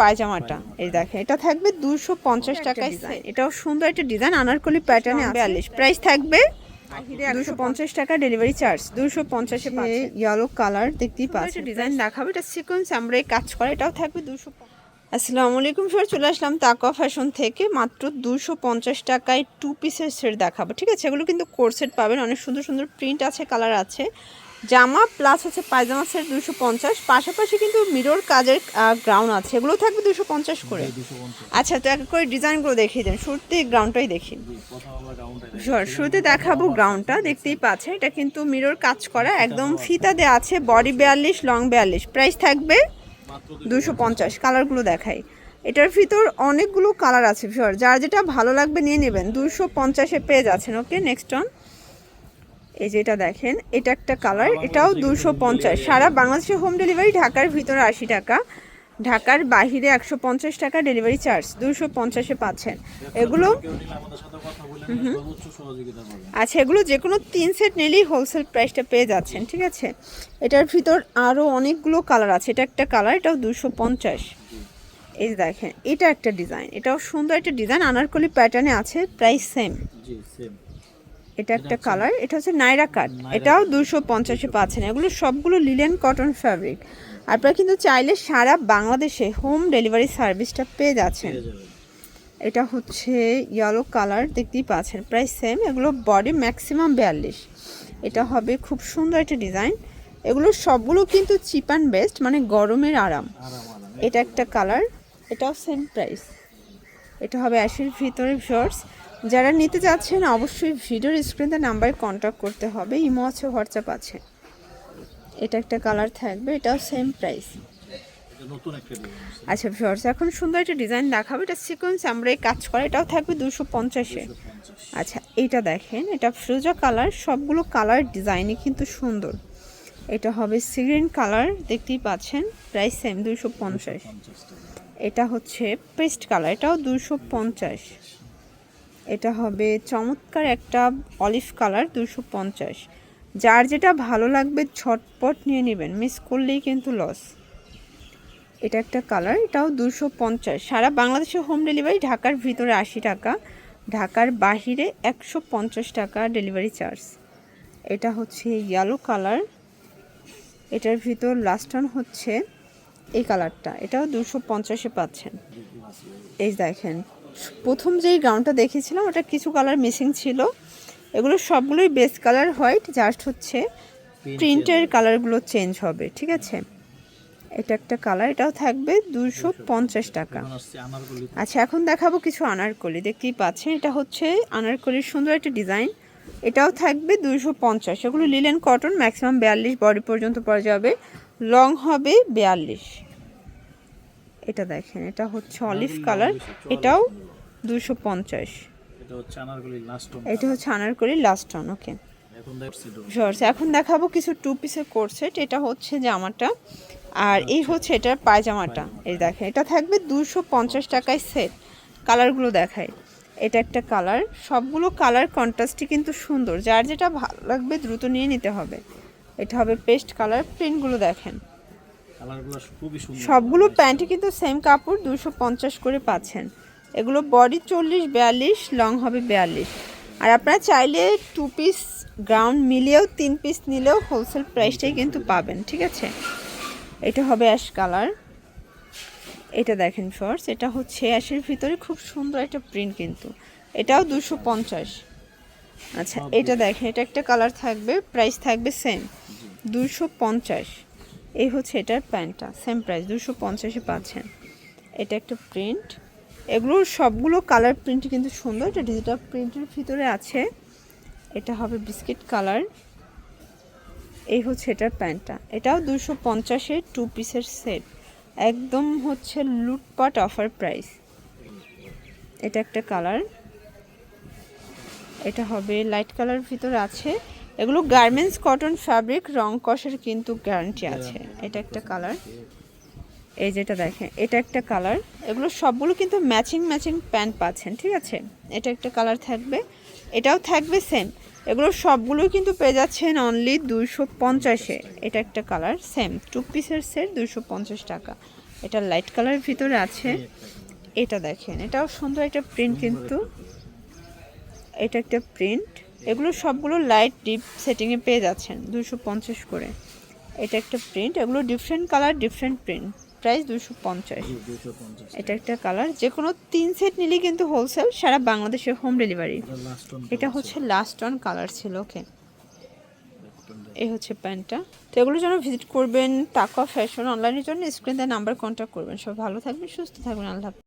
পায়জামাটা। এই দেখেন এটা থাকবে দুশো পঞ্চাশ টাকায় এটাও সুন্দর একটা ডিজাইন আনারকলি প্যাটার্নে বিয়াল্লিশ প্রাইস থাকবে দুশো পঞ্চাশ টাকা ডেলিভারি চার্জ দুশো পঞ্চাশে ইয়েলো কালার দেখতেই পাচ্ছেন। ডিজাইন দেখাবো এটা সিকোয়েন্স আমরা এই কাজ করা এটাও থাকবে দুশো আসসালামু আলাইকুম স্যার চলে আসলাম তাকওয়া ফ্যাশন থেকে। মাত্র দুশো পঞ্চাশ টাকায় টু পিসের সেট দেখাবো ঠিক আছে? এগুলো কিন্তু কোর্সেট পাবেন অনেক সুন্দর সুন্দর প্রিন্ট আছে কালার আছে। জামা প্লাস হচ্ছে পায়জামা সেট দুশো পঞ্চাশ পাশাপাশি কিন্তু মিরর কাজের গ্রাউন্ড আছে। এগুলো থাকবে দুশো পঞ্চাশ করে। আচ্ছা তো এক করে ডিজাইনগুলো দেখিয়ে দেন। শুরুতে গ্রাউন্ডটাই দেখি। শুরুতে দেখাবো গ্রাউন্ডটা দেখতেই পাচ্ছে এটা কিন্তু মিরর কাজ করা একদম ফিতা দেওয়া আছে বডি বিয়াল্লিশ লং বিয়াল্লিশ। প্রাইস থাকবে দুশো পঞ্চাশ। কালারগুলো দেখাই। এটার ভিতর অনেকগুলো কালার আছে ভিওর যার যেটা ভালো লাগবে নিয়ে নেবেন। দুশো পঞ্চাশে পেয়ে যাচ্ছেন ওকে নেক্সট অন এই যে এটা দেখেন এটা একটা কালার এটাও দুশো পঞ্চাশ। সারা বাংলাদেশে হোম ডেলিভারি ঢাকার ভিতরে আশি টাকা ঢাকার বাহিরে একশো পঞ্চাশ টাকা ডেলিভারি চার্জ দুশো পঞ্চাশে পাচ্ছেন। এগুলো আচ্ছা এগুলো যে কোনো তিন সেট নিলেই হোলসেল প্রাইসটা পেয়ে যাচ্ছেন ঠিক আছে? এটার ভিতর আরও অনেকগুলো কালার আছে এটা একটা কালার এটাও দুশো পঞ্চাশ। এই যে দেখেন এটা একটা ডিজাইন এটাও সুন্দর একটা ডিজাইন আনারকলি প্যাটার্নে আছে প্রাইস সেম এটা একটা কালার এটা হচ্ছে নাইরা কাট এটাও দুশো পঞ্চাশে পাচ্ছেন। এগুলো সবগুলো লিলেন কটন ফ্যাব্রিক আপনারা কিন্তু চাইলে সারা বাংলাদেশে হোম ডেলিভারি সার্ভিসটা পেয়ে যাচ্ছেন। এটা হচ্ছে ইয়েলো কালার দেখতেই পাচ্ছেন। প্রায় সেম এগুলো বডি ম্যাক্সিমাম বিয়াল্লিশ। এটা হবে খুব সুন্দর একটা ডিজাইন এগুলো সবগুলো কিন্তু চিপ অ্যান্ড বেস্ট মানে গরমের আরাম। এটা একটা কালার এটাও সেম প্রাইস এটা হবে অ্যাশের ভিতরে শর্টস যারা নিতে যাচ্ছেন অবশ্যই ভিডিওর স্ক্রিনে নাম্বারে কন্ট্যাক্ট করতে হবে। ইমো আছে হোয়াটসঅ্যাপ আছে। এটা একটা কালার থাকবে এটাও সেম প্রাইস আচ্ছা ভিউয়ার্স এখন সুন্দর একটা ডিজাইন দেখাবো। এটা সিকোয়েন্স আমরা এই কাজ করা এটাও থাকবে দুশো পঞ্চাশে। আচ্ছা এইটা দেখেন এটা ফ্রুজা কালার সবগুলো কালার ডিজাইনই কিন্তু সুন্দর। এটা হবে সিগ্রিন কালার দেখতেই পাচ্ছেন প্রাইস সেম দুশো পঞ্চাশ। এটা হচ্ছে পেস্ট কালার এটাও দুশো পঞ্চাশ। এটা হবে চমৎকার একটা অলিভ কালার দুশো পঞ্চাশ। যার যেটা ভালো লাগবে ছটপট নিয়ে নেবেন। মিস করলেই কিন্তু লস এটা একটা কালার এটাও দুশো পঞ্চাশ। সারা বাংলাদেশে হোম ডেলিভারি ঢাকার ভিতরে আশি টাকা, ঢাকার বাহিরে একশো পঞ্চাশ টাকা ডেলিভারি চার্জ এটা হচ্ছে ইয়েলো কালার এটার ভিতর লাস্ট হচ্ছে এই কালারটা এটাও দুশো পঞ্চাশে পাচ্ছেন। এই দেখেন। প্রথম যেই গাউনটা দেখেছিলাম ওটা কিছু কালার মিসিং ছিল। এগুলো সবগুলোই বেস কালার হোয়াইট জাস্ট হচ্ছে প্রিন্টের কালারগুলো চেঞ্জ হবে ঠিক আছে? এটা একটা কালার এটাও থাকবে দুশো পঞ্চাশ টাকা। আচ্ছা এখন দেখাবো কিছু আনারকলি দেখতেই পাচ্ছেন এটা হচ্ছে আনারকলির সুন্দর একটা ডিজাইন এটাও থাকবে দুশো পঞ্চাশ এগুলো লিলেন কটন ম্যাক্সিমাম বিয়াল্লিশ বডি পর্যন্ত পড়া যাবে। লং হবে বিয়াল্লিশ। এটা দেখেন এটা হচ্ছে অলিভ কালার এটাও দুশো পঞ্চাশ। এটা হচ্ছে Anarkali last on okay shorts এখন দেখাবো কিছু টু পিসের কোট সেট এটা হচ্ছে জামাটা। আর এই হচ্ছে এটার পায়জামাটা। এই দেখেন এটা থাকবে দুশো পঞ্চাশ টাকায় সেট কালারগুলো দেখায় এটা একটা কালার সবগুলো কালার কন্ট্রাস্টই কিন্তু সুন্দর। যার যেটা ভালো লাগবে দ্রুত নিয়ে নিতে হবে। এটা হবে পেস্ট কালার প্রিন্টগুলো দেখেন। সবগুলো প্যান্টই কিন্তু সেম কাপড় দুশো পঞ্চাশ করে পাচ্ছেন। এগুলো বডি চল্লিশ বিয়াল্লিশ লং হবে বিয়াল্লিশ। আর আপনারা চাইলে টু পিস গ্রাউন্ড মিলিয়েও তিন পিস নিলেও হোলসেল প্রাইসটাই কিন্তু পাবেন ঠিক আছে? এটা হবে অ্যাশ কালার এটা দেখেন ফর্স এটা হচ্ছে অ্যাশের ভিতরে খুব সুন্দর একটা প্রিন্ট কিন্তু। এটাও দুশো পঞ্চাশ। আচ্ছা এটা দেখেন। এটা একটা কালার থাকবে প্রাইস থাকবে সেম দুশো পঞ্চাশ। এই হচ্ছে এটার প্যান্টটা সেম প্রাইস দুশো পঞ্চাশে পাচ্ছেন। এটা একটা প্রিন্ট এগুলোর সবগুলো কালার প্রিন্ট কিন্তু সুন্দর, এটা ডিজিটাল প্রিন্টের ভিতরে আছে। এটা হবে বিস্কিট কালার এই হচ্ছে এটার প্যান্টটা। এটাও দুশো পঞ্চাশে টু পিসের সেট একদম হচ্ছে লুটপাট অফার প্রাইস এটা একটা কালার এটা হবে লাইট কালার ভিতরে আছে। এগুলো গার্মেন্টস কটন ফ্যাব্রিক রং কষের কিন্তু গ্যারান্টি আছে। এটা একটা কালার এই যেটা দেখেন, এটা একটা কালার এগুলো সবগুলো কিন্তু ম্যাচিং ম্যাচিং প্যান্ট পাচ্ছেন, ঠিক আছে? এটা একটা কালার থাকবে, এটাও থাকবে সেম এগুলো সবগুলোই কিন্তু পেয়ে যাচ্ছেন অনলি দুইশো পঞ্চাশে। এটা একটা কালার সেম টু পিসের সেট দুশো পঞ্চাশ টাকা। এটা লাইট কালারের ভিতরে আছে। এটা দেখেন, এটাও সুন্দর একটা প্রিন্ট কিন্তু। এটা একটা প্রিন্ট এগুলো সবগুলো লাইট ডিপ সেটিংয়ে পেয়ে যাচ্ছেন দুশো পঞ্চাশ করে। এটা একটা প্রিন্ট এগুলো different colour different print price দুশো পঞ্চাশ। এটা একটা কালার। যে কোনো তিন সেট নিলেই কিন্তু হোলসেল সারা বাংলাদেশের হোম ডেলিভারি এটা হচ্ছে লাস্ট অন কালার ছিল ওকে এই হচ্ছে প্যান্টটা। তো এগুলোর জন্য ভিজিট করবেন টাকা ফ্যাশন অনলাইনের জন্য। স্ক্রিন নাম্বার কন্ট্যাক্ট করবেন। সব ভালো থাকবেন সুস্থ থাকবেন। আল্লাহ।